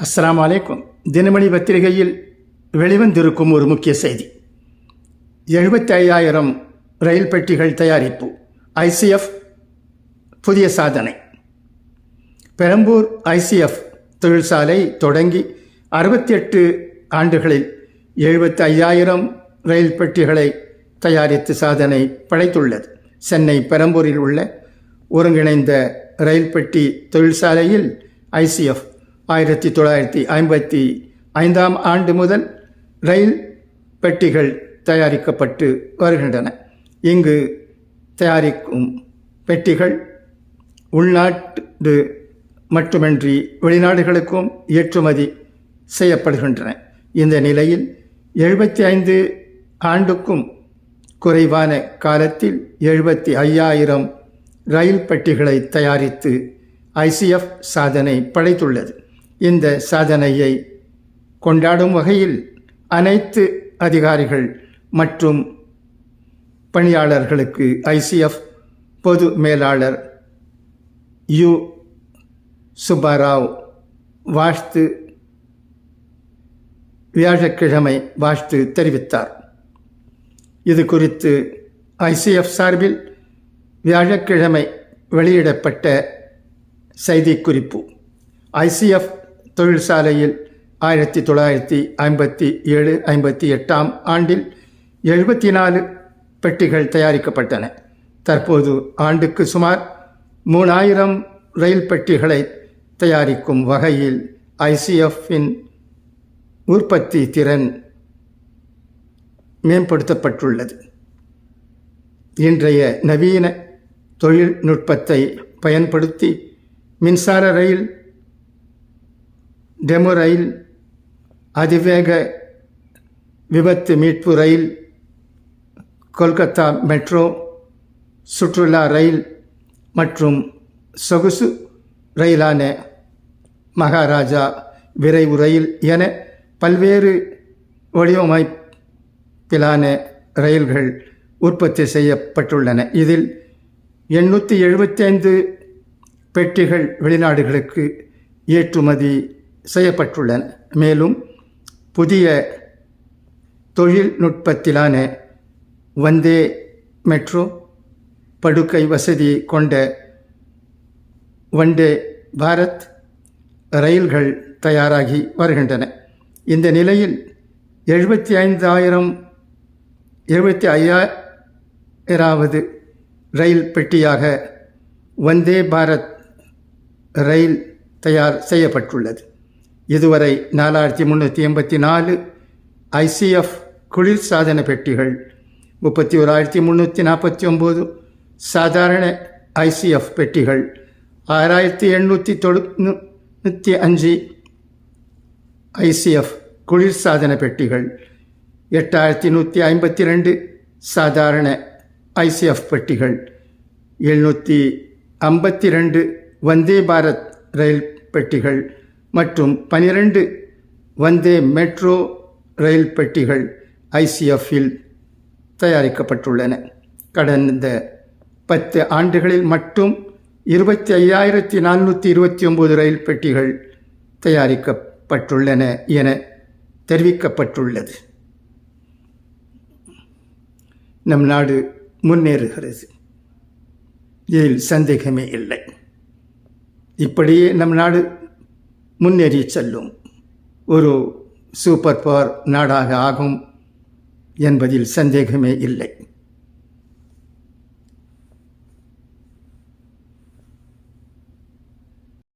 அஸ்லாம் வலைக்கும் தினமணி பத்திரிகையில் வெளிவந்திருக்கும் ஒரு முக்கிய செய்தி. எழுபத்தி ஐயாயிரம் ரயில் பெட்டிகள் தயாரிப்பு ஐசிஎஃப் புதிய சாதனை. பெரம்பூர் ஐசிஎஃப் தொழிற்சாலை தொடங்கி அறுபத்தி எட்டு ஆண்டுகளில் எழுபத்தி ஐயாயிரம் ரயில் பெட்டிகளை தயாரித்து சாதனை படைத்துள்ளது. சென்னை பெரம்பூரில் உள்ள ஒருங்கிணைந்த ரயில் பெட்டி தொழிற்சாலையில் ஐசிஎஃப் ஆயிரத்தி தொள்ளாயிரத்தி ஐம்பத்தி ஐந்தாம் ஆண்டு முதல் ரயில் பெட்டிகள் தயாரிக்கப்பட்டு வருகின்றன. இங்கு தயாரிக்கும் பெட்டிகள் உள்நாட்டு மட்டுமின்றி வெளிநாடுகளுக்கும் ஏற்றுமதி செய்யப்படுகின்றன. இந்த நிலையில் எழுபத்தி ஐந்து ஆண்டுக்கும் குறைவான காலத்தில் எழுபத்தி ஐயாயிரம் ரயில் பெட்டிகளை தயாரித்து ஐசிஎஃப் சாதனை படைத்துள்ளது. இந்த சாதனையை கொண்டாடும் வகையில் அனைத்து அதிகாரிகள் மற்றும் பணியாளர்களுக்கு ஐசிஎஃப் பொது மேலாளர் யு. சுப்பாராவ் வாழ்த்து வியாழக்கிழமை வாழ்த்து தெரிவித்தார். இது குறித்து ஐசிஎஃப் சார்பில் வியாழக்கிழமை வெளியிடப்பட்ட செய்திக்குறிப்பு. ஐசிஎஃப் தொழிற்சாலையில் ஆயிரத்தி தொள்ளாயிரத்தி ஐம்பத்தி ஏழு ஐம்பத்தி எட்டாம் ஆண்டில் எழுபத்தி நாலு பெட்டிகள் தயாரிக்கப்பட்டன. தற்போது ஆண்டுக்கு சுமார் மூணாயிரம் ரயில் பெட்டிகளை தயாரிக்கும் வகையில் ஐசிஎஃப்பின் உற்பத்தி திறன் மேம்படுத்தப்பட்டுள்ளது. இன்றைய நவீன தொழில்நுட்பத்தை பயன்படுத்தி மின்சார ரயில் டெமோ ரயில் அதிவேக விபத்து மீட்பு ரயில் கொல்கத்தா மெட்ரோ சுற்றுலா ரயில் மற்றும் சொகுசு ரயிலான மகாராஜா விரைவு ரயில் என பல்வேறு வடிவமைப்பிலான ரயில்கள் உற்பத்தி செய்யப்பட்டுள்ளன. இதில் எண்ணூற்றி எழுபத்தைந்து பெட்டிகள் வெளிநாடுகளுக்கு ஏற்றுமதி செய்யப்பட்டுள்ளன. மேலும் புதிய தொழில்நுட்பத்திலான வந்தே மெட்ரோ படுக்கை வசதி கொண்ட வண்டே பாரத் ரயில்கள் தயாராகி வருகின்றன. இந்த நிலையில் எழுபத்தி ஐந்தாயிரம் எழுபத்தி ஐயாயிராவது ரயில் பெட்டியாக வந்தே பாரத் ரயில் தயார் செய்யப்பட்டுள்ளது. இதுவரை நாலாயிரத்தி முந்நூற்றி எண்பத்தி நாலு ஐசிஎஃப் குளிர் சாதன பெட்டிகள் முப்பத்தி ஓராயிரத்தி முந்நூற்றி நாற்பத்தி ஒம்பது சாதாரண ஐசிஎஃப் பெட்டிகள் ஆறாயிரத்தி எண்ணூற்றி தொண்ணூற்றி அஞ்சு ஐசிஎஃப் குளிர் சாதன பெட்டிகள் எட்டாயிரத்தி நூற்றி ஐம்பத்தி ரெண்டு சாதாரண ஐசிஎஃப் பெட்டிகள் எழுநூற்றி ஐம்பத்தி ரெண்டு வந்தே பாரத் ரயில் பெட்டிகள் மற்றும் பனிரெண்டு வந்தே மெட்ரோ ரயில் பெட்டிகள் ஐசிஎஃப்பில் தயாரிக்கப்பட்டுள்ளன. கடந்த பத்து ஆண்டுகளில் மட்டும் இருபத்தி ஐயாயிரத்தி நானூற்றி இருபத்தி ஒம்பது ரயில் பெட்டிகள் தயாரிக்கப்பட்டுள்ளன என தெரிவிக்கப்பட்டுள்ளது. நம் நாடு முன்னேறுகிறது. இதில் சந்தேகமே இல்லை. இப்படியே நம் நாடு முன்னேறி செல்லும். ஒரு சூப்பர் பவர் நாடாக ஆகும் என்பதில் சந்தேகமே இல்லை.